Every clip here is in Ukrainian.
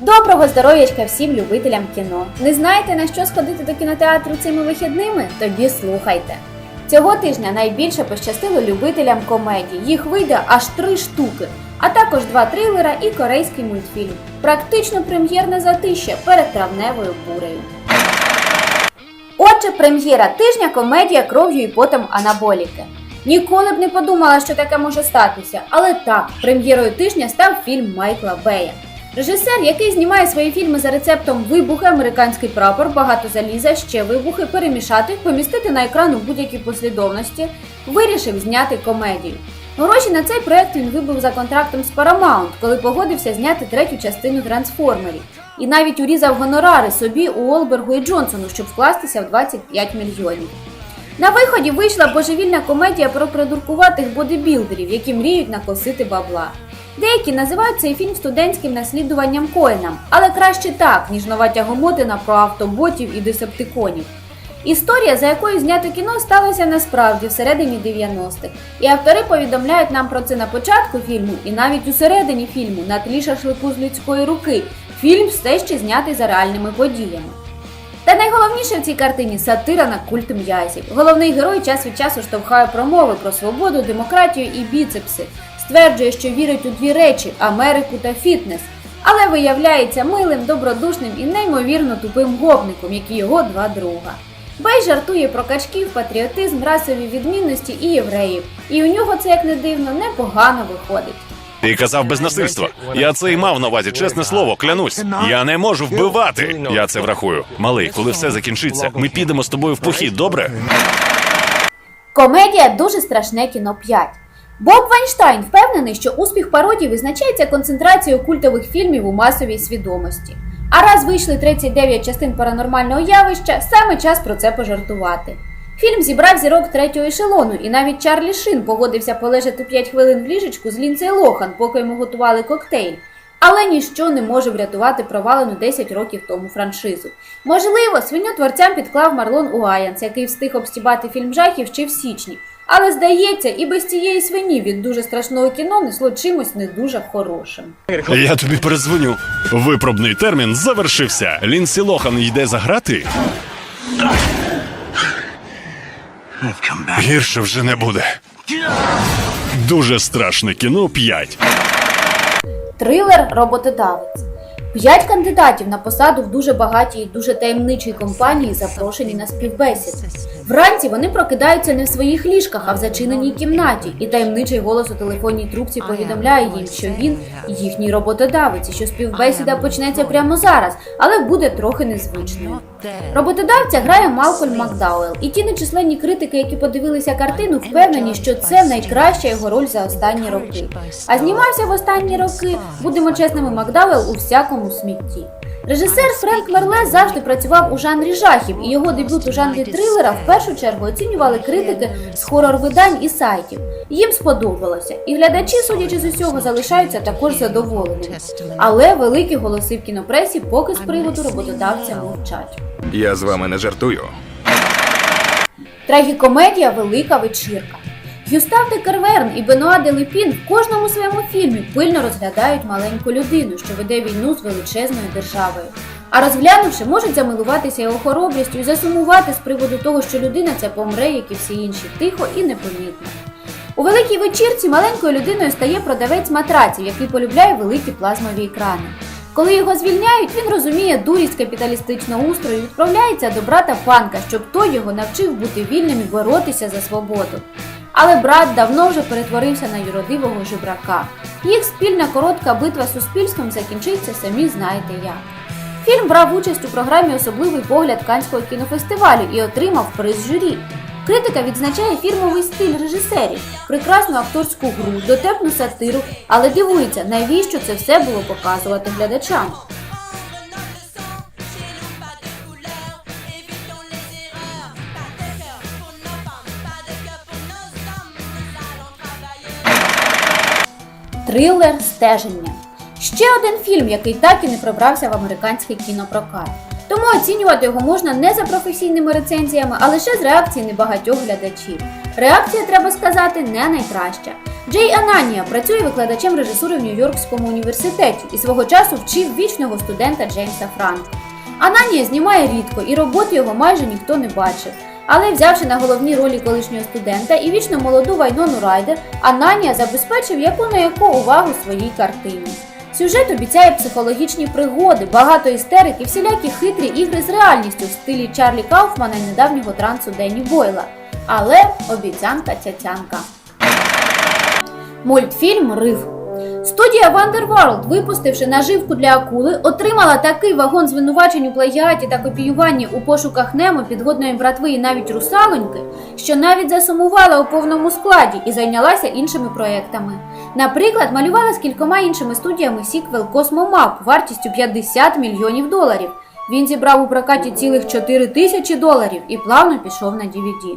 Доброго здоров'ячка всім любителям кіно. Не знаєте на що сходити до кінотеатру цими вихідними? Тоді слухайте. Цього тижня найбільше пощастило любителям комедій. Їх вийде аж три штуки, а також два трилера і корейський мультфільм. Практично прем'єрне затище перед травневою бурею. Отже, прем'єра тижня комедія кров'ю і потом анаболіки. Ніколи б не подумала, що таке може статися, але так, прем'єрою тижня став фільм Майкла Бея. Режисер, який знімає свої фільми за рецептом вибухи, американський прапор, багато заліза, ще вибухи, перемішати, помістити на екран у будь-якій послідовності, вирішив зняти комедію. Гроші на цей проект він вибив за контрактом з Paramount, коли погодився зняти третю частину трансформерів. І навіть урізав гонорари собі Уолбергу і Джонсону, щоб вкластися в 25 мільйонів. На виході вийшла божевільна комедія про придуркуватих бодибілдерів, які мріють накосити бабла. Деякі називають цей фільм студентським наслідуванням Коенам, але краще так, ніж нова тягомотина про автоботів і десептиконів. Історія, за якою знято кіно, сталася насправді всередині 90-х, і автори повідомляють нам про це на початку фільму і навіть у середині фільму на тлі шашлику з людської руки. Фільм все ще знятий за реальними подіями. Та найголовніше в цій картині сатира на культ м'язів. Головний герой час від часу штовхає промови про свободу, демократію і біцепси, стверджує, що вірить у дві речі Америку та фітнес, але виявляється милим, добродушним і неймовірно тупим гопником, як і його два друга. Бей жартує про качків, патріотизм, расові відмінності і євреїв, і у нього це, як не дивно, непогано виходить. Ти казав без насильства. Я це і мав на увазі, чесне слово, клянусь. Я не можу вбивати. Я це врахую. Малий, коли все закінчиться, ми підемо з тобою в похід, добре? Комедія дуже страшне кіно 5. Боб Вайнштайн впевнений, що успіх пародії визначається концентрацією культових фільмів у масовій свідомості. А раз вийшли 39 частин паранормального явища, саме час про це пожартувати. Фільм зібрав зірок третього ешелону, і навіть Чарлі Шин погодився полежати 5 хвилин в ліжечку з Лінцей Лохан, поки йому готували коктейль. Але ніщо не може врятувати провалену 10 років тому франшизу. Можливо, свиню творцям підклав Марлон Уаянс, який встиг обстібати фільм жахів ще в січні. Але здається, і без цієї свині від дуже страшного кіно несло чимось не дуже хорошим. Я тобі перезвоню. Випробний термін завершився. Лінсі Лохан йде за грати. Гірше вже не буде. Дуже страшне кіно 5. Трилер Роботодавець. П'ять кандидатів на посаду в дуже багатій і дуже таємничій компанії запрошені на співбесід. Вранці вони прокидаються не в своїх ліжках, а в зачиненій кімнаті, і таємничий голос у телефонній трубці повідомляє їм, що він їхній роботодавець, що співбесіда почнеться прямо зараз, але буде трохи незвичною. Роботодавця грає Малкольм Макдауел, і ті нечисленні критики, які подивилися картину, впевнені, що це найкраща його роль за останні роки. А знімався в останні роки, будемо чесними, Макдауел у всякому смітті. Режисер Френк Мерле завжди працював у жанрі жахів, і його дебют у жанрі трилера в першу чергу оцінювали критики з хорор-видань і сайтів. Їм сподобалося, і глядачі, судячи з усього, залишаються також задоволеними. Але великі голоси в кінопресі поки з приводу роботодавця мовчать. Я з вами не жартую. Трагікомедія Велика вечірка. Гюстав де Керверн і Бенуа де Лепін в кожному своєму фільмі пильно розглядають маленьку людину, що веде війну з величезною державою. А розглянувши, можуть замилуватися його хоробрістю і засумувати з приводу того, що людина ця помре, як і всі інші, тихо і непомітно. У великій вечірці маленькою людиною стає продавець матраців, який полюбляє великі плазмові екрани. Коли його звільняють, він розуміє дурість капіталістичного устрою і відправляється до брата панка, щоб той його навчив бути вільним і боротися за свободу. Але брат давно вже перетворився на юродивого жебрака. Їх спільна коротка битва з суспільством закінчиться самі знаєте як. Фільм брав участь у програмі Особливий погляд Канського кінофестивалю і отримав приз журі. Критика відзначає фірмовий стиль режисерів, прекрасну акторську гру, дотепну сатиру, але дивується, навіщо це все було показувати глядачам. Трилер стеження. Ще один фільм, який так і не пробрався в американський кінопрокат. Тому оцінювати його можна не за професійними рецензіями, а лише з реакції небагатьох глядачів. Реакція, треба сказати, не найкраща. Джей Ананія працює викладачем режисури в Нью-Йоркському університеті і свого часу вчив вічного студента Джеймса Франка. Ананія знімає рідко і роботи його майже ніхто не бачив. Але взявши на головні ролі колишнього студента і вічно молоду Вайнону Райдер, Ананія забезпечив яку на яку увагу своїй картині. Сюжет обіцяє психологічні пригоди, багато істерик і всілякі хитрі ігри з реальністю в стилі Чарлі Кауфмана і недавнього трансу Денні Бойла. Але обіцянка цяцянка. Мультфільм Рив. Студія Wonderworld, випустивши наживку для акули, отримала такий вагон звинувачень у плагіаті та копіюванні у пошуках Немо, підводної братви і навіть русалоньки, що навіть засумувала у повному складі і зайнялася іншими проектами. Наприклад, малювала з кількома іншими студіями сіквел Космомап вартістю 50 мільйонів доларів. Він зібрав у прокаті цілих 4 тисячі доларів і плавно пішов на DVD.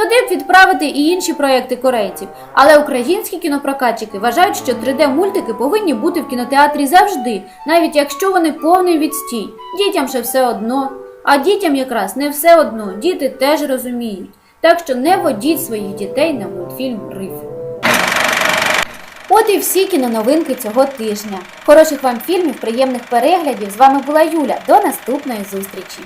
Туди б відправити і інші проекти корейців, але українські кінопрокатчики вважають, що 3D-мультики повинні бути в кінотеатрі завжди, навіть якщо вони повний відстій. Дітям же все одно. А дітям якраз не все одно, діти теж розуміють. Так що не водіть своїх дітей на мультфільм Риф. От і всі кіноновинки цього тижня. Хороших вам фільмів, приємних переглядів. З вами була Юля. До наступної зустрічі!